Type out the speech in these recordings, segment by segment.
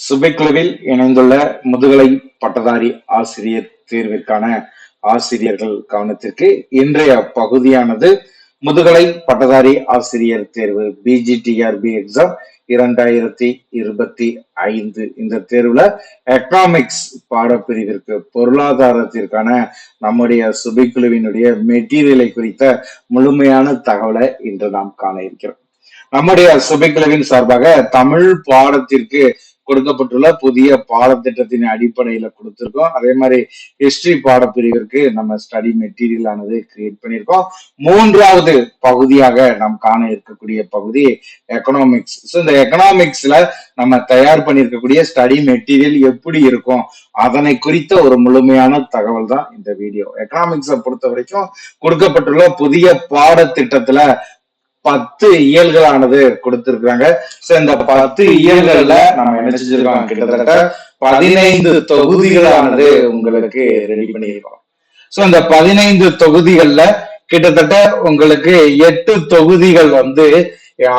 சுபைக்குழுவில் இணைந்துள்ள முதுகலை பட்டதாரி ஆசிரியர் தேர்விற்கான ஆசிரியர்கள் கவனத்திற்கு இன்றைய பகுதியானது முதுகலை பட்டதாரி ஆசிரியர் தேர்வு பிஜிடிஆர்பி எக்ஸாம் இரண்டாயிரத்தி இருபத்தி ஐந்து. இந்த தேர்வுல எக்கனாமிக்ஸ் பாடப்பிரிவிற்கு பொருளாதாரத்திற்கான நம்முடைய சுபைக்குழுவினுடைய மெட்டீரியலை குறித்த முழுமையான தகவலை இன்று நாம் காண இருக்கிறோம். நம்முடைய சுபைக்குழுவின் சார்பாக தமிழ் பாடத்திற்கு கொடுக்கப்பட்டுள்ள புதிய பாடத்திட்டத்தின் அடிப்படையில கொடுத்திருக்கோம். அதே மாதிரி ஹிஸ்டரி பாடப்பிரிவிற்கு நம்ம ஸ்டடி மெட்டீரியல் ஆனது கிரியேட் பண்ணியிருக்கோம். மூன்றாவது பகுதியாக நாம் காண இருக்கக்கூடிய பகுதி எக்கனாமிக்ஸ் ஸோ இந்த எக்கனாமிக்ஸ்ல நம்ம தயார் பண்ணியிருக்கக்கூடிய ஸ்டடி மெட்டீரியல் எப்படி இருக்கும்? அதனை குறித்த ஒரு முழுமையான தகவல் தான் இந்த வீடியோ எக்கனாமிக்ஸை பொறுத்த வரைக்கும் கொடுக்கப்பட்டுள்ள புதிய பாடத்திட்டத்துல பத்து இயல்களானது கொடுத்திருக்கிறாங்க. சோ இந்த பத்து இயல்கள்ல நம்ம என்ன செஞ்சிருக்கோம்? கிட்டத்தட்ட பதினைந்து தொகுதிகளானது உங்களுக்கு ரெடி பண்ணியிருக்கோம். சோ இந்த பதினைந்து தொகுதிகள்ல கிட்டத்தட்ட உங்களுக்கு எட்டு தொகுதிகள் வந்து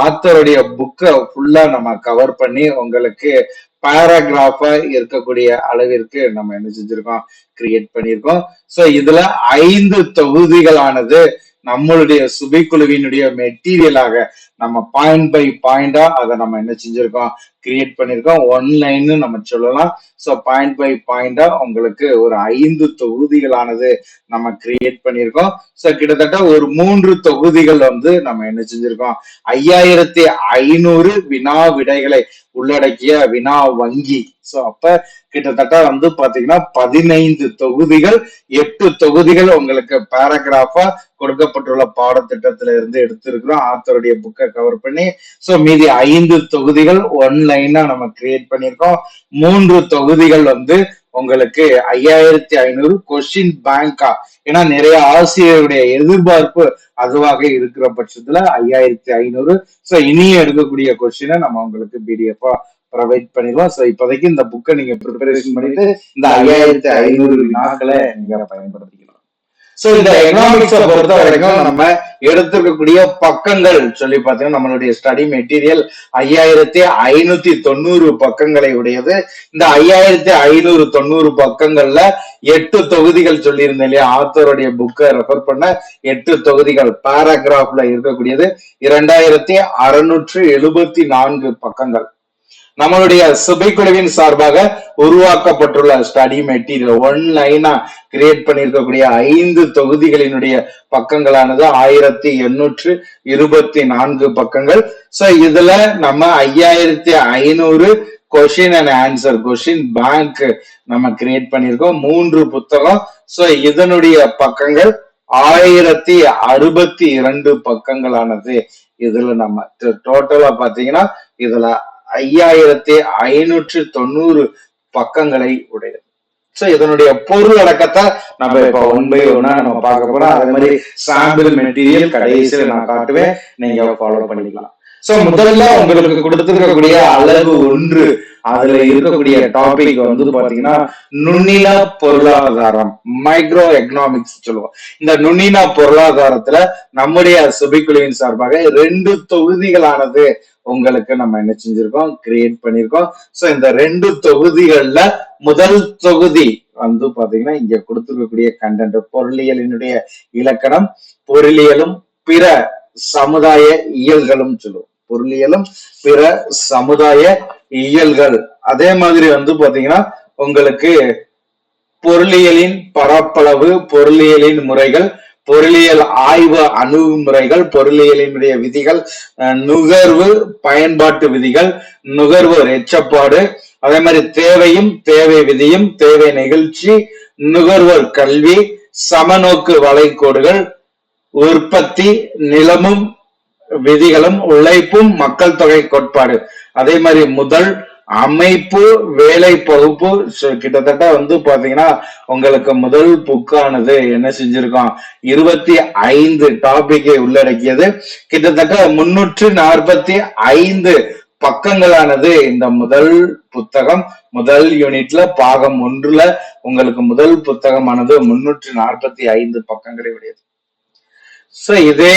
ஆத்தருடைய புக்கை ஃபுல்லா நம்ம கவர் பண்ணி உங்களுக்கு பேராகிராஃபா இருக்கக்கூடிய அளவிற்கு நம்ம என்ன செஞ்சிருக்கோம்? கிரியேட் பண்ணியிருக்கோம். சோ இதுல ஐந்து தொகுதிகளானது நம்மளுடைய சுபைக்குழுவினுடைய மெட்டீரியலாக நம்ம பாயிண்ட் பை பாயிண்டா அதை நம்ம என்ன செஞ்சிருக்கோம்? கிரியேட் பண்ணிருக்கோம். ஒன்லைன்னு நம்ம சொல்லலாம். ஸோ பாயிண்ட் பை பாயிண்டா உங்களுக்கு ஒரு ஐந்து தொகுதிகளானது நம்ம கிரியேட் பண்ணியிருக்கோம் ஸோ கிட்டத்தட்ட ஒரு மூன்று தொகுதிகள் வந்து நம்ம என்ன செஞ்சிருக்கோம்? ஐயாயிரத்தி ஐநூறு வினா விடைகளை உள்ளடக்கிய வினா வங்கி ஸோ அப்ப கிட்டத்தட்ட வந்து பாத்தீங்கன்னா பதினைந்து தொகுதிகள் எட்டு தொகுதிகள் உங்களுக்கு பேராகிராஃபா கொடுக்கப்பட்டுள்ள பாடத்திட்டத்துல இருந்து எடுத்திருக்கிறோம். ஆத்தருடைய புக்கை கவர் பண்ணி. ஸோ மீதி ஐந்து தொகுதிகள் ஒன் லைனா நம்ம கிரியேட் பண்ணியிருக்கோம். மூன்று தொகுதிகள் வந்து உங்களுக்கு ஐயாயிரத்தி ஐநூறு கொஸ்டின் பேங்கா ஏன்னா நிறைய ஆசிரியருடைய எதிர்பார்ப்பு அதுவாக இருக்கிற பட்சத்துல ஐயாயிரத்தி ஐநூறு. ஸோ இனியும் எடுக்கக்கூடிய கொஸ்டினை நம்ம உங்களுக்கு பிடிஎஃபா ப்ரொவைட் பண்ணிடுவோம். ஸோ இப்போதைக்கு இந்த புக்கை நீங்க ப்ரிப்பரேஷன் பண்ணிட்டு இந்த ஐயாயிரத்தி ஐநூறு வினாக்களை நீங்க பயன்படுத்திக்கலாம் சோ இந்த எக்கனாமிக்ஸை பொறுத்த வரைக்கும் நம்ம எடுத்துக்கக்கூடிய பக்கங்கள் சொல்லி பார்த்தீங்கன்னா நம்மளுடைய ஸ்டடி மெட்டீரியல் ஐயாயிரத்தி ஐநூத்தி தொண்ணூறு பக்கங்களை உடையது. இந்த ஐயாயிரத்தி ஐநூறு தொண்ணூறு பக்கங்கள்ல எட்டு தொகுதிகள் சொல்லியிருந்தேன் இல்லையா? ஆத்தருடைய புக்கை ரெஃபர் பண்ண எட்டு தொகுதிகள் பேராகிராஃப்ல இருக்கக்கூடியது. இரண்டாயிரத்தி அறுநூற்று எழுபத்தி நான்கு பக்கங்கள். நம்மளுடைய சுபைக்குழுவின் சார்பாக உருவாக்கப்பட்டுள்ள ஸ்டடி மெட்டீரியல் ஒன் லைனா கிரியேட் பண்ணியிருக்கக்கூடிய ஐந்து தொகுதிகளினுடைய பக்கங்களானது ஆயிரத்தி எண்ணூற்று இருபத்தி நான்கு பக்கங்கள். சோ இதுல நம்ம ஐயாயிரத்தி ஐநூறு question and answer question bank நம்ம கிரியேட் பண்ணியிருக்கோம். மூன்று புத்தகம். சோ இதனுடைய பக்கங்கள் ஆயிரத்தி அறுபத்தி இரண்டு பக்கங்களானது. இதுல நம்ம டோட்டலா பாத்தீங்கன்னா இதுல ஐயாயிரத்தி ஐநூற்று தொண்ணூறு பக்கங்களை உடையது. சோ இதனுடைய பொருள் அடக்கத்தை நம்ம இப்ப ஒன் பை ஒன்னா நம்ம பார்க்க போறோம். அதே மாதிரி சாம்பிள் மெட்டீரியல் கடைசியில நான் காட்டுவேன். நீங்க ஃபாலோ பண்ணிக்கலாம். சோ முதல்ல உங்களுக்கு கொடுத்திருக்கக்கூடிய அளவு ஒன்று. அதுல இருக்கக்கூடிய டாபிக் வந்து பாத்தீங்கன்னா நுண்ணின பொருளாதாரம் மைக்ரோ எக்கனாமிக்ஸ் சொல்லுவோம். இந்த நுண்ணின பொருளாதாரத்துல நம்முடைய சுபிக்குழுவின் சார்பாக ரெண்டு தொகுதிகளானது உங்களுக்கு நம்ம என்ன செஞ்சிருக்கோம்? கிரியேட் பண்ணிருக்கோம். சோ இந்த ரெண்டு தொகுதிகள்ல முதல் தொகுதி வந்து பாத்தீங்கன்னா இங்க கொடுத்திருக்கக்கூடிய கண்டென்ட் பொருளியலினுடைய இலக்கணம் பொருளியலும் பிற சமுதாய இயல்களும் சொல்லுவோம். பொருளியலும் பிற சமுதாய இயல்கள். அதே மாதிரி வந்து பாத்தீங்கன்னா உங்களுக்கு பொருளியலின் பரப்பளவு பொருளியலின் முறைகள் பொருளியல் ஆய்வு அணுகுமுறைகள் பொருளியலினுடைய விதிகள் நுகர்வு பயன்பாட்டு விதிகள் நுகர்வோர் எச்சப்பாடு அதே மாதிரி தேவையும் தேவை விதியும் தேவை நிகழ்ச்சி நுகர்வோர் கல்வி சமநோக்கு வளைகோடுகள் உற்பத்தி நிலமும் விதிகளும் உழைப்பும் மக்கள் தொகை கோட்பாடு. அதே மாதிரி முதல் அமைப்பு வேலை பகுப்பு கிட்டத்தட்ட வந்து பாத்தீங்கன்னா உங்களுக்கு முதல் புக்கானது என்ன செஞ்சிருக்கோம்? இருபத்தி ஐந்து டாபிக்கை உள்ளடக்கியது. கிட்டத்தட்ட முன்னூற்று நாற்பத்தி ஐந்து பக்கங்களானது இந்த முதல் புத்தகம். முதல் யூனிட்ல பாகம் ஒன்றுல உங்களுக்கு முதல் புத்தகமானது முன்னூற்று நாற்பத்தி ஐந்து பக்கங்களை உடையது சோ இதே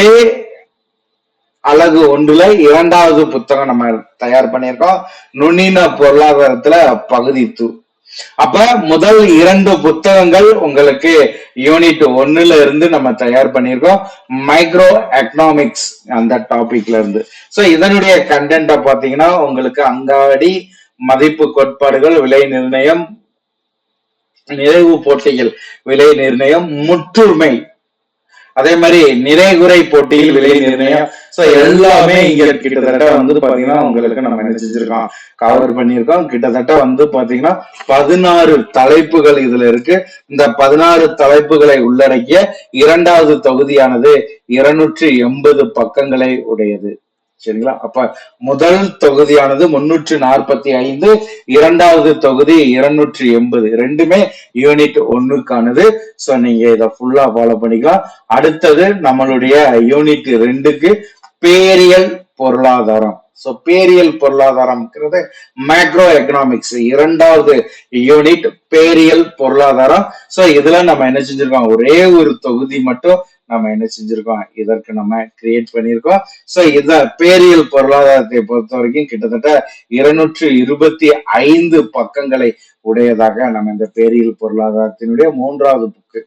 அழகு ஒன்றுல இரண்டாவது புத்தகம் நம்ம தயார் பண்ணியிருக்கோம். நுண்ணின பொருளாதாரத்துல பகுதி தூ அப்ப முதல் இரண்டு புத்தகங்கள் உங்களுக்கு யூனிட் ஒன்னுல இருந்து நம்ம தயார் பண்ணியிருக்கோம். மைக்ரோ எக்கனாமிக்ஸ் அந்த டாபிக்ல இருந்து. சோ இதனுடைய கண்டென்ட்டை பாத்தீங்கன்னா உங்களுக்கு அங்காடி மதிப்பு கோட்பாடுகள் விலை நிர்ணயம் நிறைவு போட்டிகள் விலை நிர்ணயம் முற்றுமை அதே மாதிரி நிறைகுறை போட்டியில் விலை நிர்ணயம் சோ எல்லாமே இங்க கிட்டத்தட்ட வந்து பாத்தீங்கன்னா உங்களுக்கு நம்ம என்ன செஞ்சிருக்கோம்? கவர் பண்ணியிருக்கோம். கிட்டத்தட்ட வந்து பாத்தீங்கன்னா பதினாறு தலைப்புகள் இதுல இருக்கு. இந்த பதினாறு தலைப்புகளை உள்ளடக்கிய இரண்டாவது தொகுதியானது இருநூற்றி எண்பது பக்கங்களை உடையது. சரிங்களா? அப்ப முதல் தொகுதியானது முன்னூற்று நாற்பத்தி ஐந்து இரண்டாவது தொகுதி இருநூற்றி எண்பது. ரெண்டுமே யூனிட் ஒன்னுக்கானது. சோ நீங்க இதை ஃபுல்லா ஃபாலோ பண்ணிக்கலாம். அடுத்தது நம்மளுடைய யூனிட் ரெண்டுக்கு பேரியல் பொருளாதாரம். சோ பேரியல் பொருளாதாரம்ங்கிறது மேக்ரோ எக்கனாமிக்ஸ் இரண்டாவது யூனிட் பேரியல் பொருளாதாரம். சோ இதுல நம்ம என்ன செஞ்சிருக்கோம்? ஒரே ஒரு தொகுதி மட்டும் நம்ம என்ன செஞ்சிருக்கோம்? இதற்கு நம்ம கிரியேட் பண்ணியிருக்கோம். சோ இத பேரியல் பொருளாதாரத்தை பொறுத்த வரைக்கும் கிட்டத்தட்ட இருநூற்று இருபத்தி ஐந்து பக்கங்களை உடையதாக நம்ம இந்த பேரியல் பொருளாதாரத்தினுடைய மூன்றாவது புக்கு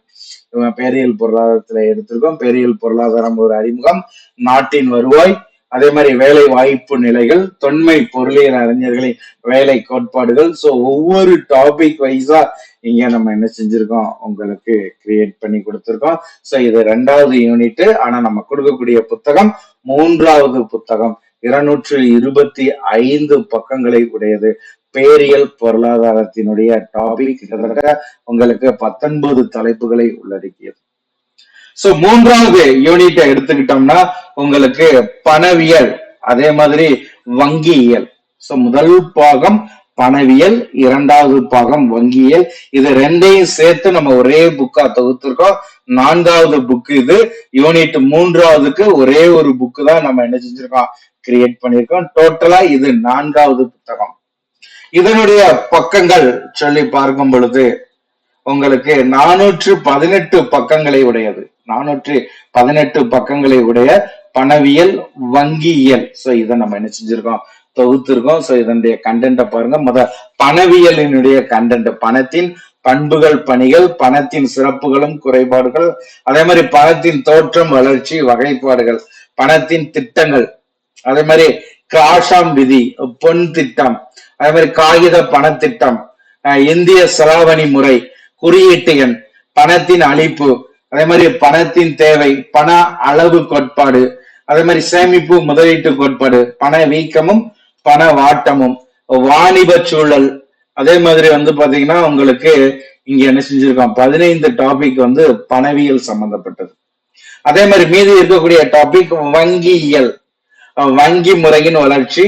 பேரியல் பொருளாதாரத்துல எடுத்திருக்கோம். பேரியல் பொருளாதாரம் ஒரு அறிமுகம். நாட்டின் வருவாய் அதே மாதிரி வேலை வாய்ப்பு நிலைகள் தொன்மை பொருளியல் அறிஞர்களின் வேலை கோட்பாடுகள். சோ ஒவ்வொரு டாபிக் வைஸா இங்க நம்ம என்ன செஞ்சிருக்கோம்? உங்களுக்கு கிரியேட் பண்ணி கொடுத்துருக்கோம். சோ இது ரெண்டாவது யூனிட் ஆனா நம்ம கொடுக்கக்கூடிய புத்தகம் மூன்றாவது புத்தகம். இருநூற்று இருபத்தி ஐந்து பக்கங்களை உடையது. பேரியல் பொருளாதாரத்தினுடைய டாபிக் கிட்டத்தட்ட உங்களுக்கு பத்தொன்பது தலைப்புகளை உள்ளடக்கியது. சோ மூன்றாவது யூனிட்டை எடுத்துக்கிட்டோம்னா உங்களுக்கு பணவியல் அதே மாதிரி வங்கியியல். சோ முதல் பாகம் பணவியல் இரண்டாவது பாகம் வங்கியல். இது ரெண்டையும் சேர்த்து நம்ம ஒரே புக்கா தொகுத்திருக்கோம். நான்காவது புக் இது. யூனிட் மூன்றாவதுக்கு ஒரே ஒரு புக்கு தான் நம்ம என்ன செஞ்சிருக்கோம்? கிரியேட் பண்ணிருக்கோம். டோட்டலா இது நான்காவது புத்தகம். இதனுடைய பக்கங்கள் சொல்லி பார்க்கும் பொழுது உங்களுக்கு நானூற்று பதினெட்டு பக்கங்களை உடையது. நானூற்று பதினெட்டு பக்கங்களை உடைய பணவியல் வங்கியியல் சோ இதை நம்ம என்ன செஞ்சிருக்கோம்? தொகுத்திருக்கோம். ஸோ இதனுடைய கண்டென்ட்டை பாருங்க. முத பணவியலினுடைய கண்டென்ட் பணத்தின் பண்புகள் பணிகள் பணத்தின் சிறப்புகளும் குறைபாடுகள். அதே மாதிரி பணத்தின் தோற்றம் வளர்ச்சி வகைப்பாடுகள். பணத்தின் திட்டங்கள். அதே மாதிரி காஷாம் விதி பொன் திட்டம். அதே மாதிரி காகித பணத்திட்டம் அஹ் இந்திய செலாவணி முறை குறியீட்டு எண் பணத்தின் அளிப்பு. அதே மாதிரி பணத்தின் தேவை பண அளவு கோட்பாடு. அதே மாதிரி சேமிப்பு முதலீட்டு கோட்பாடு பண வீக்கமும் பண வாட்டமும் வாணிப சூழல். அதே மாதிரி வந்து பாத்தீங்கன்னா உங்களுக்கு இங்க என்ன செஞ்சிருக்கோம் பதினைந்து டாபிக் வந்து பணவியல் சம்பந்தப்பட்டது. அதே மாதிரி மீதி இருக்கக்கூடிய டாபிக் வங்கியியல். வங்கி முறையின் வளர்ச்சி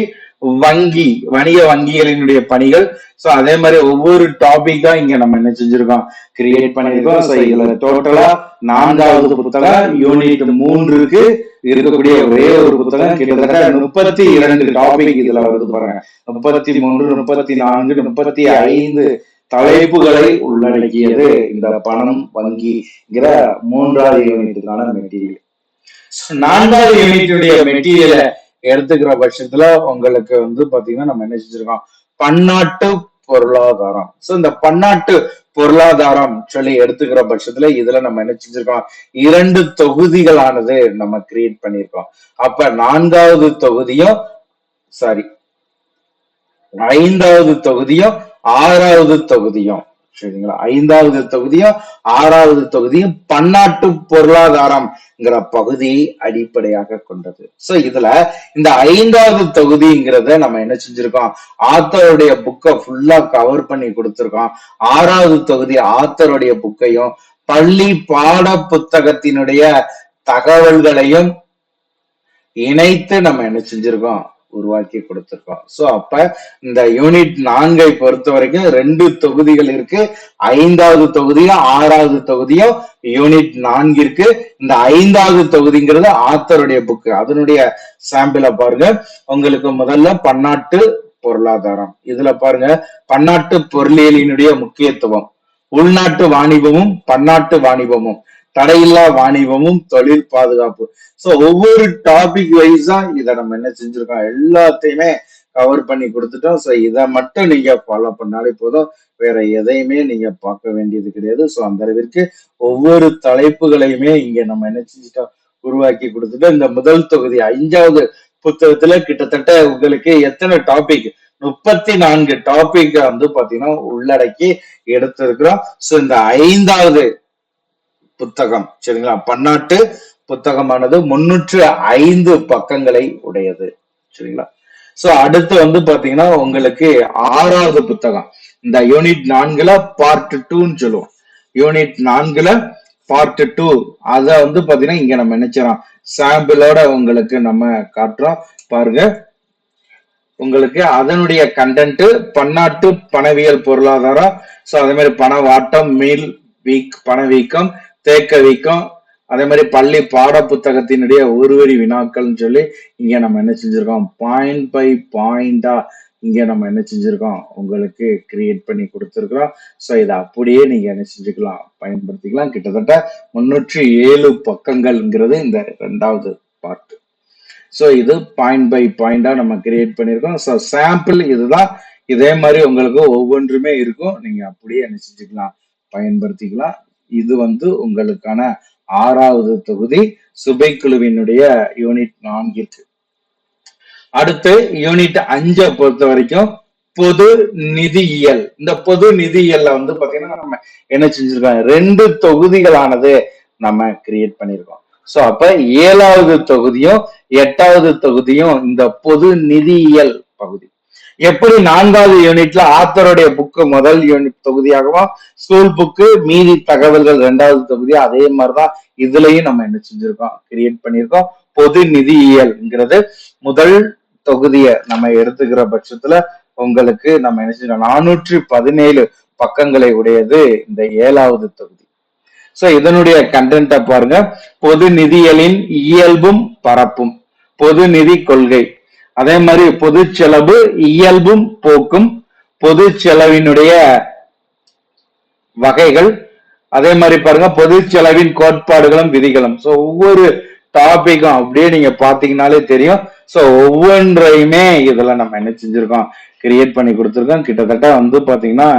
வங்கி வணிக வங்கிகளினுடைய பணிகள். சோ அதே மாதிரி ஒவ்வொரு டாபிக்கா இங்க நம்ம என்ன செஞ்சிருக்கோம்? கிரியேட் பண்ணிருக்கோம் சோ இதுல டோட்டலா நான்காவது புத்தகம் யூனிட் மூன்றுக்கு இருக்கக்கூடிய ஒரே ஒரு புத்தகம் கிட்டத்தட்ட முப்பத்தி இரண்டு டாபிக் இதுல வருது பாருங்க. முப்பத்தி மூன்று முப்பத்தி நான்கு முப்பத்தி ஐந்து தலைப்புகளை உள்ளடக்கியது இந்த பணம் வங்கிங்கிற மூன்றாவது யூனிட்டுக்கான மெட்டீரியல் நான்காவது யூனிட்டுடைய மெட்டீரியலை எடுத்துக்கிற பட்சத்துல உங்களுக்கு வந்து பாத்தீங்கன்னா நம்ம என்ன செஞ்சிருக்கோம்? பன்னாட்டு பொருளாதாரம். சோ இந்த பன்னாட்டு பொருளாதாரம் சொல்லி எடுத்துக்கிற பட்சத்துல இதுல நம்ம என்ன செஞ்சிருக்கோம் இரண்டு தொகுதிகளானது நம்ம கிரியேட் பண்ணியிருக்கோம் அப்ப நான்காவது தொகுதியும் சாரி ஐந்தாவது தொகுதியும் ஆறாவது தொகுதியும். சரிங்களா? ஐந்தாவது தொகுதியும் ஆறாவது தொகுதியும் பன்னாட்டு பொருளாதாரம்ங்கிற பகுதியை அடிப்படையாக கொண்டது. சோ இதுல இந்த ஐந்தாவது தொகுதிங்கிறத நம்ம என்ன செஞ்சிருக்கோம்? ஆத்தருடைய புக்கை ஃபுல்லா கவர் பண்ணி கொடுத்துருக்கோம். ஆறாவது தொகுதி ஆத்தருடைய புக்கையும் பள்ளி பாட புத்தகத்தினுடைய தகவல்களையும் இணைத்து நம்ம என்ன செஞ்சிருக்கோம்? உருவாக்கி கொடுத்துருக்கோம். சோ அப்ப இந்த யூனிட் நான்கை பொறுத்த வரைக்கும் ரெண்டு தொகுதிகள் இருக்கு. ஐந்தாவது தொகுதியும் ஆறாவது தொகுதியும் யூனிட் நான்கிற்கு இந்த ஐந்தாவது தொகுதிங்கிறது ஆத்தருடைய புக்கு அதனுடைய சாம்பிளை பாருங்க. உங்களுக்கு முதல்ல பன்னாட்டு பொருளாதாரம். இதுல பாருங்க. பன்னாட்டு பொருளியலினுடைய முக்கியத்துவம். உள்நாட்டு வாணிபமும் பன்னாட்டு வாணிபமும். தடையில்லா வாணிபமும் தொழில் பாதுகாப்பு. சோ ஒவ்வொரு டாபிக் வைஸா இதை நம்ம என்ன செஞ்சிருக்கோம்? எல்லாத்தையுமே கவர் பண்ணி கொடுத்துட்டோம். சோ இதை மட்டும் நீங்க ஃபாலோ பண்ணாலே போதும். வேற எதையுமே நீங்க பார்க்க வேண்டியது கிடையாது. ஸோ அந்த அளவிற்கு ஒவ்வொரு தலைப்புகளையுமே இங்க நம்ம என்ன செஞ்சிட்டோம்? உருவாக்கி கொடுத்துட்டோம் இந்த முதல் தொகுதி ஐந்தாவது புத்தகத்துல கிட்டத்தட்ட உங்களுக்கு எத்தனை டாபிக் முப்பத்தி நான்கு டாபிக் வந்து பாத்தீங்கன்னா உள்ளடக்கி எடுத்திருக்கிறோம். சோ இந்த ஐந்தாவது புத்தகம் சரிங்களா? பன்னாட்டு புத்தகமானது முன்னூற்று ஐந்து பக்கங்களை உடையது சரிங்களா? சோ அடுத்து வந்து பாத்தீங்கன்னா உங்களுக்கு ஆறாவது புத்தகம். இந்த யூனிட் நான்குல பார்ட் டூன்னு சொல்லுவோம். யூனிட் நான்குல பார்ட் டூ அத வந்து பாத்தீங்கன்னா இங்க நம்ம நினைச்சிடறோம் சாம்பிளோட உங்களுக்கு நம்ம காட்டுறோம். பாருங்க. உங்களுக்கு அதனுடைய கண்டென்ட் பன்னாட்டு பணவியல் பொருளாதாரம். சோ அதே மாதிரி பண வாட்டம் மீள் வீக் பணவீக்கம் தேக்கவிக்கும். அதே மாதிரி பள்ளி பாட புத்தகத்தினுடைய ஒருவரி வினாக்கள்னு சொல்லி இங்க நம்ம என்ன செஞ்சிருக்கோம்? பாயிண்ட் பை பாயிண்டா இங்க நம்ம என்ன செஞ்சிருக்கோம்? உங்களுக்கு கிரியேட் பண்ணி கொடுத்துருக்குறோம். ஸோ இதை அப்படியே நீங்க என்ன செஞ்சுக்கலாம்? பயன்படுத்திக்கலாம். கிட்டத்தட்ட முன்னூற்றி ஏழு பக்கங்கள்ங்கிறது இந்த ரெண்டாவது பார்ட் ஸோ இது பாயிண்ட் பை பாயிண்டா நம்ம கிரியேட் பண்ணியிருக்கோம் ஸோ சாம்பிள் இதுதான். இதே மாதிரி உங்களுக்கு ஒவ்வொன்றுமே இருக்கும். நீங்க அப்படியே என்ன செஞ்சுக்கலாம்? பயன்படுத்திக்கலாம். இது வந்து உங்களுக்கான ஆறாவது தொகுதி. சுபை குழுவினுடைய யூனிட் நான்கிற்கு அடுத்து யூனிட் அஞ்சை பொறுத்த வரைக்கும் பொது நிதியியல். இந்த பொது நிதியியல்ல வந்து பாத்தீங்கன்னா நம்ம என்ன செஞ்சிருக்கோம்? ரெண்டு தொகுதிகளானது நம்ம கிரியேட் பண்ணியிருக்கோம் சோ அப்ப ஏழாவது தொகுதியும் எட்டாவது தொகுதியும் இந்த பொது நிதியியல் பகுதி. எப்படி நான்காவது யூனிட்ல ஆத்தருடைய புக்கு முதல் யூனிட் தொகுதியாகவும் ஸ்கூல் புக்கு மீதி தகவல்கள் ரெண்டாவது தொகுதி அதே மாதிரிதான் இதுலயும் நம்ம என்ன செஞ்சிருக்கோம்? கிரியேட் பண்ணியிருக்கோம். பொது நிதியியல்ங்கிறது முதல் தொகுதியை நம்ம எடுத்துக்கிற பட்சத்துல உங்களுக்கு நம்ம என்ன செஞ்சோம் நானூற்றி பதினேழு பக்கங்களை உடையது இந்த ஏழாவது தொகுதி. சோ இதனுடைய கண்டென்ட்டை பாருங்க. பொது நிதியியலின் இயல்பும் பரப்பும். பொது நிதி கொள்கை. அதே மாதிரி பொது செலவு இயல்பும் போக்கும் பொது செலவினுடைய வகைகள் அதே மாதிரி பாருங்க பொது செலவின் கோட்பாடுகளும் விதிகளும். சோ ஒவ்வொரு டாபிக்கும் அப்படியே நீங்க பாத்தீங்கன்னாலே தெரியும். சோ ஒவ்வொன்றையுமே இதுல நம்ம என்ன செஞ்சிருக்கோம்? கிரியேட் பண்ணி கொடுத்துருக்கோம். கிட்டத்தட்ட வந்து பாத்தீங்கன்னா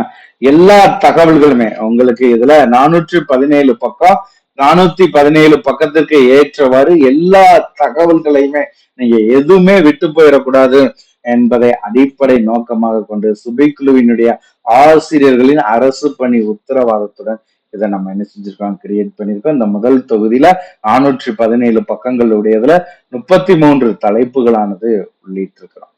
எல்லா தகவல்களுமே உங்களுக்கு இதுல நானூற்றி பதினேழு பக்கம் நானூத்தி பதினேழு பக்கத்திற்கு ஏற்றவாறு எல்லா தகவல்களையுமே நீங்க எதுவுமே விட்டு போயிடக்கூடாது என்பதை அடிப்படை நோக்கமாக கொண்டு சுபைக்குழுவினுடைய ஆசிரியர்களின் அரசு பணி உத்தரவாதத்துடன் இதை நம்ம என்ன செஞ்சிருக்கோம் கிரியேட் பண்ணியிருக்கோம் இந்த முதல் தொகுதியில நானூற்றி பதினேழு பக்கங்கள் உடையதுல முப்பத்தி மூன்று தலைப்புகளானது உள்ளிட்டிருக்கிறோம்.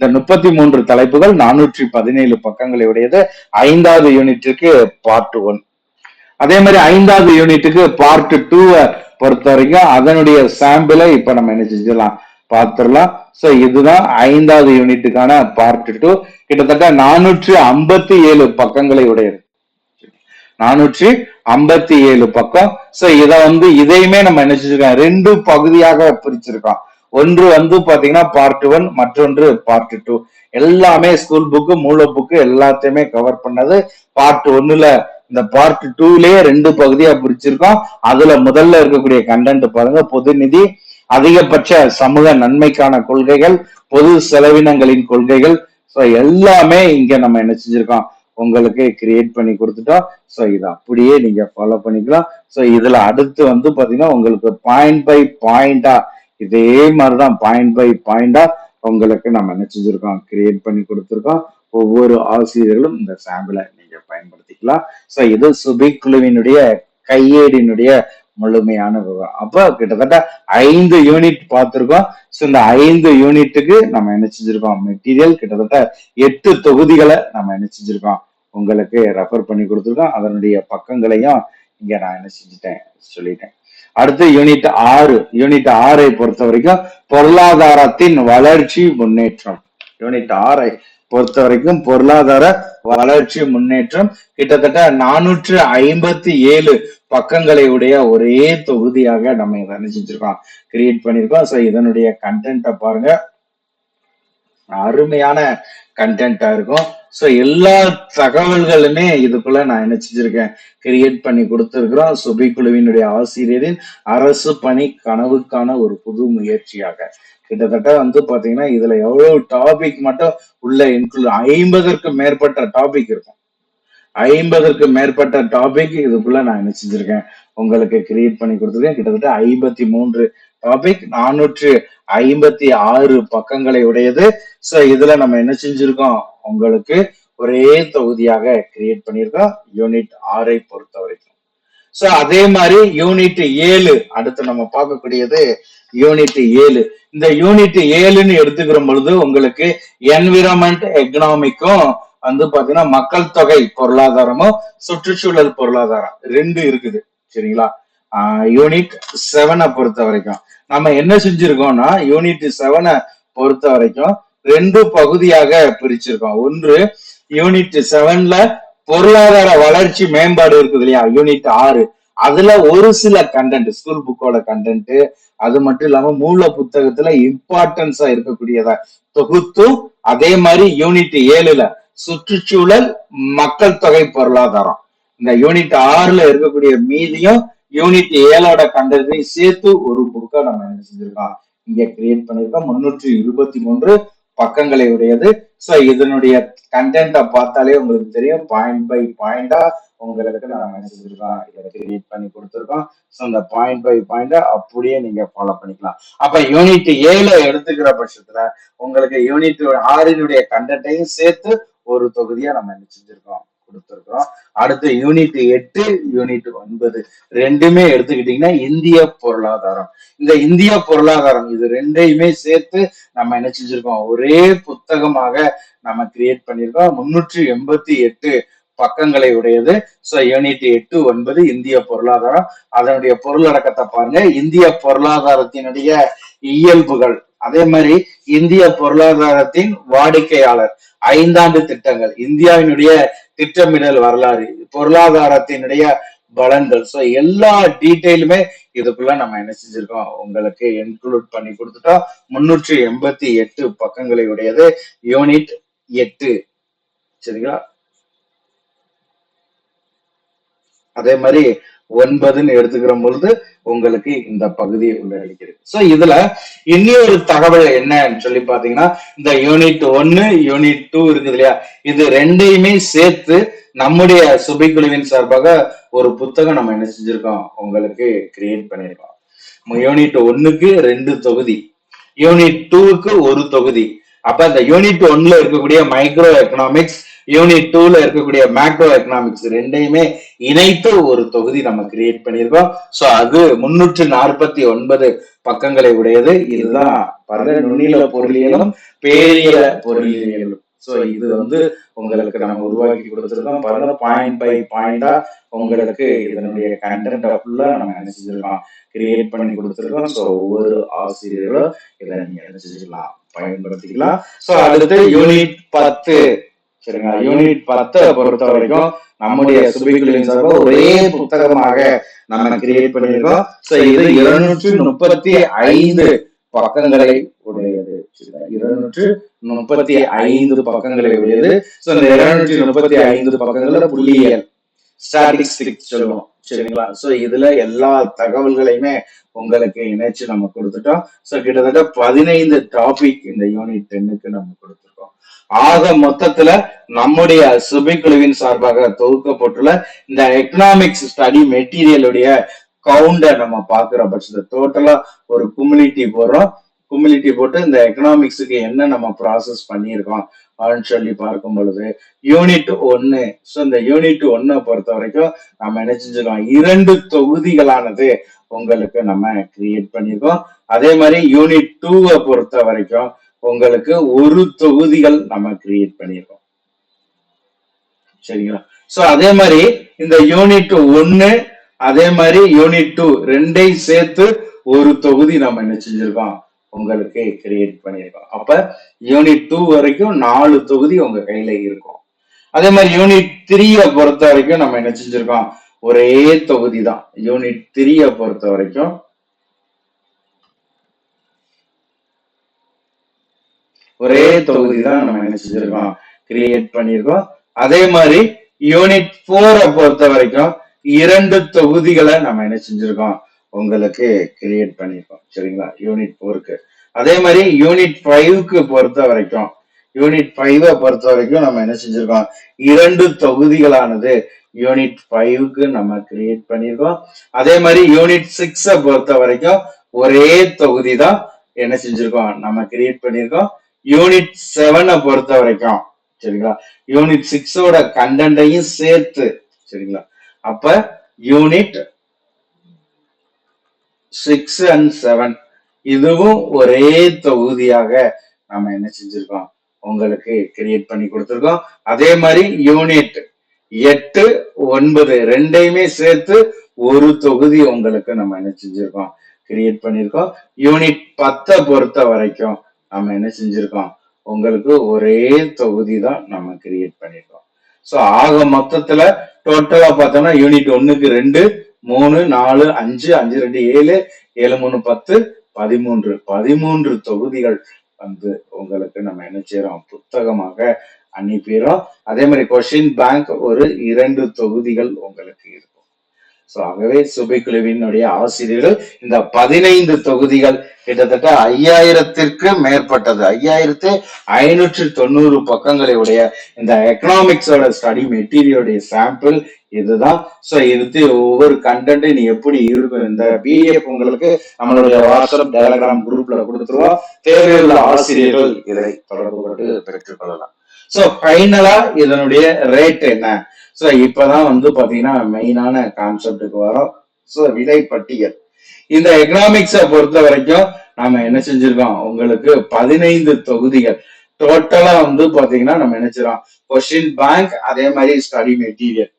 இந்த முப்பத்தி மூன்று தலைப்புகள் நானூற்றி பதினேழு பக்கங்களை உடையது ஐந்தாவது யூனிட்டிற்கு பார்ட் ஒன் அதே மாதிரி ஐந்தாவது யூனிட்டுக்கு பார்ட் டூவை பொறுத்த வரைக்கும் அதனுடைய சாம்பிளை இப்ப நம்ம என்ன செஞ்சிடலாம்? பார்த்துடலாம். சோ இதுதான் ஐந்தாவது யூனிட்டுக்கான பார்ட் டூ கிட்டத்தட்ட நானூற்றி ஐம்பத்தி ஏழு பக்கங்களை உடையது. நானூற்றி ஐம்பத்தி ஏழு பக்கம். சோ இத வந்து இதையுமே நம்ம என்ன செஞ்சிருக்கோம்? ரெண்டு பகுதியாக பிரிச்சிருக்கோம். ஒன்று வந்து பாத்தீங்கன்னா பார்ட் ஒன் மற்றொன்று பார்ட் டூ எல்லாமே ஸ்கூல் புக்கு மூல புக்கு எல்லாத்தையுமே கவர் பண்ணது பார்ட் ஒன்னுல இந்த பார்ட் டூலயே ரெண்டு பகுதியா பிரிச்சிருக்கோம். அதுல முதல்ல இருக்கக்கூடிய கண்டென்ட் பாருங்க பொது நிதி அதிகபட்ச சமூக நன்மைக்கான கொள்கைகள் பொது செலவினங்களின் கொள்கைகள். ஸோ எல்லாமே இங்க நம்ம என்ன செஞ்சிருக்கோம்? உங்களுக்கு கிரியேட் பண்ணி கொடுத்துட்டோம். ஸோ இதை அப்படியே நீங்க ஃபாலோ பண்ணிக்கலாம். ஸோ இதுல அடுத்து வந்து பாத்தீங்கன்னா உங்களுக்கு பாயிண்ட் பை பாயிண்டா இதே மாதிரிதான் பாயிண்ட் பை பாயிண்டா உங்களுக்கு நம்ம என்ன செஞ்சிருக்கோம்? கிரியேட் பண்ணி கொடுத்துருக்கோம். ஒவ்வொரு ஆசிரியர்களும் இந்த சாம்பிளை நீங்க பயன்படுத்திக்கலாம். ஸோ இது சுபிக் குழுவினுடைய கையேடினுடைய முழுமையான விவரம். அப்போ கிட்டத்தட்ட ஐந்து யூனிட் பார்த்துருக்கோம். ஸோ இந்த ஐந்து யூனிட்டுக்கு நம்ம என்ன செஞ்சிருக்கோம்? மெட்டீரியல் கிட்டத்தட்ட எட்டு தொகுதிகளை நம்ம என்ன செஞ்சிருக்கோம்? உங்களுக்கு ரெஃபர் பண்ணி கொடுத்துருக்கோம். அதனுடைய பக்கங்களையும் இங்க நான் என்ன செஞ்சுட்டேன் சொல்லிட்டேன். அடுத்து யூனிட் ஆறு. யூனிட் ஆறை பொறுத்த வரைக்கும் பொருளாதாரத்தின் வளர்ச்சி முன்னேற்றம். யூனிட் ஆறை பொறுத்த வரைக்கும் பொருளாதார வளர்ச்சி முன்னேற்றம் கிட்டத்தட்ட நானூற்று ஐம்பத்தி ஏழு பக்கங்களை உடைய ஒரே தொகுதியாக நம்ம இதை நினைச்சிருக்கோம் கிரியேட் பண்ணிருக்கோம். ஸோ இதனுடைய கண்டென்ட்டை பாருங்க. அருமையான கண்டென்ட்டா இருக்கும். ஸோ எல்லா தகவல்களுமே இதுக்குள்ள நான் என்ன செஞ்சிருக்கேன் கிரியேட் பண்ணி கொடுத்திருக்கிறோம். சுபை குழுவினுடைய ஆசிரியரின் அரசு பணி கனவுக்கான ஒரு புது முயற்சியாக. கிட்டத்தட்ட வந்து பாத்தீங்கன்னா இதுல எவ்வளவு டாபிக் மட்டும் உள்ள இன்க்ளூட் ஐம்பதற்கு மேற்பட்ட டாபிக் இருக்கும். ஐம்பதற்கு மேற்பட்ட டாபிக் இதுக்குள்ள நான் என்ன செஞ்சிருக்கேன்? உங்களுக்கு கிரியேட் பண்ணி கொடுத்துருக்கேன். கிட்டத்தட்ட ஐம்பத்தி மூன்று டாபிக் நானூற்று ஐம்பத்தி ஆறு பக்கங்களை உடையது. சோ இதுல நம்ம என்ன செஞ்சிருக்கோம்? உங்களுக்கு ஒரே தொகுதியாக கிரியேட் பண்ணியிருக்கோம். யூனிட் ஆறை பொறுத்த வரைக்கும் சோ அதே மாதிரி யூனிட் ஏழு அடுத்து நம்ம பார்க்கக்கூடியது யூனிட் ஏழு. இந்த யூனிட் ஏழுன்னு எடுத்துக்கிற பொழுது உங்களுக்கு என்விரான்மெண்ட் எக்கனாமிக்கும் வந்து பாத்தீங்கன்னா மக்கள் தொகை பொருளாதாரமும் சுற்றுச்சூழல் பொருளாதாரம் ரெண்டு இருக்குது. சரிங்களா? யூனிட் செவனை பொறுத்த வரைக்கும். நம்ம என்ன செஞ்சிருக்கோம்னா யூனிட் செவனை பொறுத்த வரைக்கும் ரெண்டு பகுதியாக பிரிச்சிருக்கோம். ஒன்று யூனிட் செவன்ல பொருளாதார வளர்ச்சி மேம்பாடு இருக்குது இல்லையா? யூனிட் ஆறு. அதுல ஒரு சில கண்டென்ட் ஸ்கூல் புக்கோட கண்டென்ட் அது மட்டும் இல்லாம மூல புத்தகத்துல இம்பார்ட்டன்ஸா இருக்கக்கூடியதா? தொகுத்தும் அதே மாதிரி யூனிட் ஏழுல சுற்றுச்சூழல் மக்கள் தொகை பொருளாதாரம். இந்த யூனிட் ஆறுல இருக்கக்கூடிய மீதியும் யூனிட் ஏழோட கண்டதையும் சேர்த்து ஒரு புக்கா நம்ம என்ன செஞ்சிருக்கோம்? இங்க கிரியேட் பண்ணிருக்கோம். முன்னூற்றி இருபத்தி மூன்று பக்கங்களை உடையது. ஸோ இதனுடைய கண்டென்ட்டை பார்த்தாலே உங்களுக்கு தெரியும். பாயிண்ட் பை பாயிண்டா உங்களுக்கு நம்ம என்ன செஞ்சிருக்கோம் ரீட் பண்ணி கொடுத்துருக்கோம். ஸோ அந்த பாயிண்ட் பை பாயிண்டா அப்படியே நீங்க ஃபாலோ பண்ணிக்கலாம். அப்ப யூனிட் ஏழு எடுத்துக்கிற பட்சத்துல உங்களுக்கு யூனிட் ஆறினுடைய கண்டென்ட்டையும் சேர்த்து ஒரு தொகுதியா நம்ம என்ன செஞ்சிருக்கோம்? கொடுத்துருக்குறோம். அடுத்து யூனிட் எட்டு யூனிட் ஒன்பது. ரெண்டுமே எடுத்துக்கிட்டீங்கன்னா இந்திய பொருளாதாரம். இந்த இந்திய பொருளாதாரம் இது ரெண்டையுமே சேர்த்து நம்ம என்ன செஞ்சிருக்கோம்? ஒரே புத்தகமாக நம்ம கிரியேட் பண்ணியிருக்கோம். முன்னூற்றி எண்பத்தி எட்டு பக்கங்களை உடையது. ஸோ யூனிட் எட்டு ஒன்பது இந்திய பொருளாதாரம். அதனுடைய பொருளடக்கத்தை பாருங்க. இந்திய பொருளாதாரத்தினுடைய இயல்புகள். அதே மாதிரி இந்திய பொருளாதாரத்தின் வாடிக்கையாளர். ஐந்தாண்டு திட்டங்கள். இந்தியாவினுடைய திட்டமிடல் வரலாறு பொருளாதாரத்தினுடைய பலன்கள். ஸோ எல்லா டீட்டெயிலுமே இதுக்குள்ள நம்ம என்ன செஞ்சிருக்கோம்? உங்களுக்கு இன்க்ளூட் பண்ணி கொடுத்துட்டோம். முன்னூற்றி எண்பத்தி எட்டு பக்கங்களை உடையது. யூனிட் எட்டு. சரிங்களா? அதே மாதிரி ஒன்பதுன்னு எடுத்துக்கிற பொழுது உங்களுக்கு இந்த பகுதி உள்ளடக்கிறது சோ இதுல இன்னொரு தகவல் என்னன்னு சொல்லி பாத்தீங்கன்னா இந்த யூனிட் ஒன்னு யூனிட் டூ இருக்குது இல்லையா? இது ரெண்டையுமே சேர்த்து நம்முடைய சுபைக்குழுவின் சார்பாக ஒரு புத்தகம் நம்ம என்ன செஞ்சிருக்கோம்? உங்களுக்கு கிரியேட் பண்ணியிருக்கோம் யூனிட் ஒன்னுக்கு ரெண்டு தொகுதி. யூனிட் டூவுக்கு ஒரு தொகுதி. அப்ப அந்த யூனிட் ஒன்ல இருக்கக்கூடிய மைக்ரோ எக்கனாமிக்ஸ் யூனிட் டூல இருக்கக்கூடிய மேக்ரோ எக்கனாமிக்ஸ் ரெண்டையுமே இணைத்து ஒரு தொகுதி நம்ம கிரியேட் பண்ணியிருக்கோம். ஸோ அது முன்னூற்று நாற்பத்தி ஒன்பது பக்கங்களை உடையது. இதுதான் பாருங்க நுண்ணில பொருளியலும் பேரியல பொருளியலும். ஸோ இது வந்து உங்களுக்கு நம்ம உருவாக்கி கொடுத்துருக்கோம். பல பாயிண்ட் பை பாயிண்டா உங்களுக்கு இதனுடைய கண்டென்ட் ஃபுல்லா நம்ம என்ன செஞ்சிருக்கோம்? கிரியேட் பண்ணி கொடுத்துருக்கோம். ஸோ ஒவ்வொரு ஆசிரியர்களும் இதை நீங்க என்ன செஞ்சுக்கலாம்? பயன்படுத்திக்கலாம். ஸோ அடுத்து யூனிட் பத்து. சரிங்களா? யூனிட் பத்தை பொறுத்த வரைக்கும் நம்முடைய சுபிகளின் சார்பாக ஒரே புத்தகமாக நம்ம கிரியேட் பண்ணியிருக்கோம். சோ இது இருநூற்று முப்பத்தி ஐந்து பக்கங்களை உடையது. இருநூற்று முப்பத்தி ஐந்து பக்கங்களை உடையது. சோ இந்த இருநூற்றி முப்பத்தி ஐந்து பக்கங்கள்ல புள்ளியியல் ஸ்டாட்டிஸ்டிக்ஸ் சொல்லுவோம். சரிங்களா? சோ இதுல எல்லா தகவல்களையுமே உங்களுக்கு இணைச்சு நம்ம கொடுத்துட்டோம். சோ கிட்டத்தட்ட பதினைந்து டாபிக் இந்த யூனிட் டென்னுக்கு நம்ம கொடுத்துருக்கோம். ஆக மொத்தத்துல நம்முடைய சுபைக்குழுவின் சார்பாக தொகுக்கப்பட்டுள்ள இந்த எக்கனாமிக்ஸ் ஸ்டடி மெட்டீரியலுடைய கவுண்ட நம்ம பாக்குற பட்சத்துல டோட்டலா ஒரு குமிலிட்டி போடுறோம். குமிலிட்டி போட்டு இந்த எக்கனாமிக்ஸுக்கு என்ன நம்ம ப்ராசஸ் பண்ணியிருக்கோம் அப்படின்னு சொல்லி பார்க்கும் பொழுது யூனிட் ஒன்னு ஸோ இந்த யூனிட் ஒன்னை பொறுத்த வரைக்கும் நம்ம என்ன செஞ்சிருக்கோம்? இரண்டு தொகுதிகளானது உங்களுக்கு நம்ம கிரியேட் பண்ணியிருக்கோம். அதே மாதிரி யூனிட் டூவை பொறுத்த வரைக்கும் உங்களுக்கு ஒரு தொகுதிகள் நம்ம கிரியேட் பண்ணியிருக்கோம் சரிங்களா? சோ அதே மாதிரி இந்த யூனிட் ஒன்னு அதே மாதிரி யூனிட் டூ ரெண்டையும் சேர்த்து ஒரு தொகுதி நம்ம என்ன செஞ்சிருக்கோம்? உங்களுக்கு கிரியேட் பண்ணியிருக்கோம் அப்ப யூனிட் டூ வரைக்கும் நாலு தொகுதி உங்க கையில இருக்கும். அதே மாதிரி யூனிட் த்ரீய பொறுத்த வரைக்கும் நம்ம என்ன செஞ்சிருக்கோம்? ஒரே தொகுதி தான் யூனிட் த்ரீய பொறுத்த வரைக்கும் ஒரே தொகுதி தான் நம்ம என்ன செஞ்சிருக்கோம்? கிரியேட் பண்ணியிருக்கோம் அதே மாதிரி யூனிட் போரை பொறுத்த வரைக்கும் இரண்டு தொகுதிகளை நம்ம என்ன செஞ்சிருக்கோம்? உங்களுக்கு கிரியேட் பண்ணியிருக்கோம் சரிங்களா? யூனிட் போருக்கு அதே மாதிரி யூனிட் ஃபைவ்க்கு பொறுத்த வரைக்கும் யூனிட் ஃபைவை பொறுத்த வரைக்கும் நம்ம என்ன செஞ்சிருக்கோம்? இரண்டு தொகுதிகளானது யூனிட் ஃபைவ்க்கு நம்ம கிரியேட் பண்ணியிருக்கோம் அதே மாதிரி யூனிட் சிக்ஸை பொறுத்த வரைக்கும் ஒரே தொகுதி தான் என்ன செஞ்சிருக்கோம்? நம்ம கிரியேட் பண்ணியிருக்கோம் யூனிட் செவனை பொறுத்த வரைக்கும் சரிங்களா? யூனிட் சிக்ஸோட கண்டென்ட்டையும் சேர்த்து சரிங்களா? அப்ப யூனிட் சிக்ஸ் அண்ட் செவன் இதுவும் ஒரே தொகுதியாக நம்ம என்ன செஞ்சிருக்கோம்? உங்களுக்கு கிரியேட் பண்ணி கொடுத்துருக்கோம். அதே மாதிரி யூனிட் எட்டு ஒன்பது ரெண்டையுமே சேர்த்து ஒரு தொகுதி உங்களுக்கு நம்ம என்ன செஞ்சிருக்கோம்? கிரியேட் பண்ணியிருக்கோம் யூனிட் பத்தை பொறுத்த வரைக்கும் நம்ம என்ன செஞ்சிருக்கோம் உங்களுக்கு ஒரே தொகுதி தான் நம்ம கிரியேட் பண்ணிருக்கோம். ஸோ ஆக மொத்தத்துல டோட்டலா பார்த்தோம்னா யூனிட் ஒண்ணுக்கு ரெண்டு மூணு நாலு அஞ்சு அஞ்சு ரெண்டு ஏழு ஏழு மூணு பத்து பதிமூன்று. பதிமூன்று தொகுதிகள் வந்து உங்களுக்கு நம்ம என்ன செய்யறோம் புத்தகமாக அனுப்பிடுறோம். அதே மாதிரி கொஷின் பேங்க் ஒரு இரண்டு தொகுதிகள் உங்களுக்கு ஸோ ஆகவே சுபிக்குழுவினுடைய ஆசிரியர்கள் இந்த பதினைந்து தொகுதிகள் கிட்டத்தட்ட ஐயாயிரத்திற்கு மேற்பட்டது. ஐயாயிரத்து ஐநூற்று தொண்ணூறு பக்கங்களை உடைய இந்த எக்கனாமிக்ஸோட ஸ்டடி மெட்டீரியலுடைய சாம்பிள் இதுதான். சோ இது ஒவ்வொரு கண்டென்ட் நீ எப்படி இருக்கும் இந்த பிடிஎஃப் உங்களுக்கு நம்மளுடைய வாட்ஸ்அப் டெலகிராம் குரூப்ல கொடுத்துருவோம். தேவையுள்ள ஆசிரியர்கள் இதை தொடர்பு கொண்டு பெற்றுக்கொள்ளலாம் சோ ஃபைனலா இதனுடைய ரேட் என்ன? சோ இப்பதான் வந்து பாத்தீங்கன்னா மெயினான கான்செப்டுக்கு வரோம். ஸோ விலை பட்டியல் இந்த எக்கனாமிக்ஸை பொறுத்த வரைக்கும் நாம என்ன செஞ்சிருக்கோம்? உங்களுக்கு பதினைந்து தொகுதிகள். டோட்டலா வந்து பாத்தீங்கன்னா நம்ம என்ன கொஸ்டின் பேங்க் அதே மாதிரி ஸ்டடி மெட்டீரியல்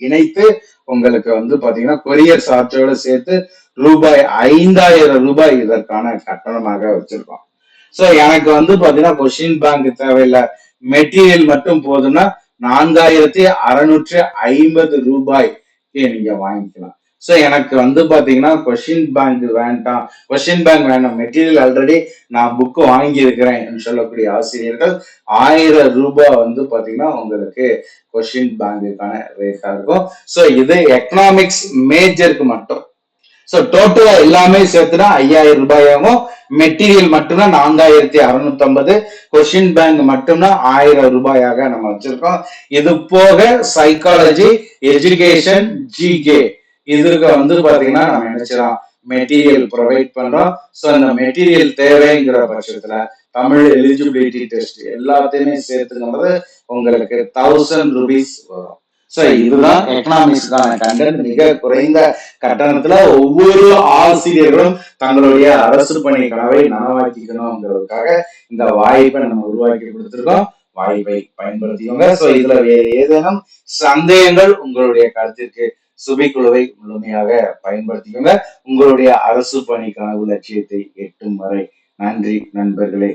இணைத்து உங்களுக்கு வந்து பாத்தீங்கன்னா கொரியர் சார்ஜோட சேர்த்து ரூபாய் ஐந்தாயிரம் ரூபாய் இதற்கான கட்டணமாக வச்சிருக்கோம். சோ எனக்கு வந்து பாத்தீங்கன்னா கொஸ்டின் பேங்க் தேவையில்லை. மெட்டீரியல் மட்டும் போதுன்னா நான்காயிரத்தி அறுநூற்றி ஐம்பது ரூபாய்க்கு நீங்க வாங்கிக்கலாம். ஸோ எனக்கு வந்து பார்த்தீங்கன்னா கொஷின் பேங்க் வேண்டாம். கொஷின் பேங்க் வேண்டாம். மெட்டீரியல் ஆல்ரெடி நான் புக்கு வாங்கியிருக்கிறேன் சொல்லக்கூடிய ஆசிரியர்கள் ஆயிரம் ரூபாய் வந்து பார்த்தீங்கன்னா உங்களுக்கு கொஷின் பேங்குக்கான ரேட்டாக இருக்கும். ஸோ இது எக்கனாமிக்ஸ் மேஜருக்கு மட்டும். சோ டோட்டலா எல்லாமே சேர்த்துனா ஐயாயிரம் ரூபாயாகும் மெட்டீரியல் மட்டும்தான் நான்காயிரத்தி அறுநூத்தி ஐம்பது கொஸ்டின் பேங்க் மட்டும்னா ஆயிரம் ரூபாயாக நம்ம வச்சிருக்கோம். இது போக சைக்காலஜி எஜுகேஷன் ஜிகே இதுக்கு வந்து பாத்தீங்கன்னா நம்ம நினைச்சிடலாம் மெட்டீரியல் ப்ரொவைட் பண்றோம். சோ அந்த மெட்டீரியல் தேவைங்கிற பட்சத்துல தமிழ் எலிஜிபிலிட்டி டெஸ்ட் எல்லாத்தையுமே சேர்த்துக்கும்போது உங்களுக்கு தௌசண்ட் ருபீஸ் வரும். சோ இதுதான் எக்கனாமிக்ஸ்க்கான கண்டென்ட் மிக குறைந்த கட்டணத்துல ஒவ்வொரு ஆசிரியர்களும் தங்களுடைய அரசு பணி கனவை நனவாக்கிக்கணுங்கிறதுக்காக இந்த வாய்ப்பை நம்ம உருவாக்கி கொடுத்துருக்கோம். வாய்ப்பை பயன்படுத்திக்கோங்க. சோ இதுல வேறு ஏதேனும் சந்தேகங்கள் உங்களுடைய கருத்திற்கு சுபிக்குழுவை முழுமையாக பயன்படுத்திக்கோங்க. உங்களுடைய அரசு பணி கனவு லட்சியத்தை எட்டும் வரை. நன்றி நண்பர்களே.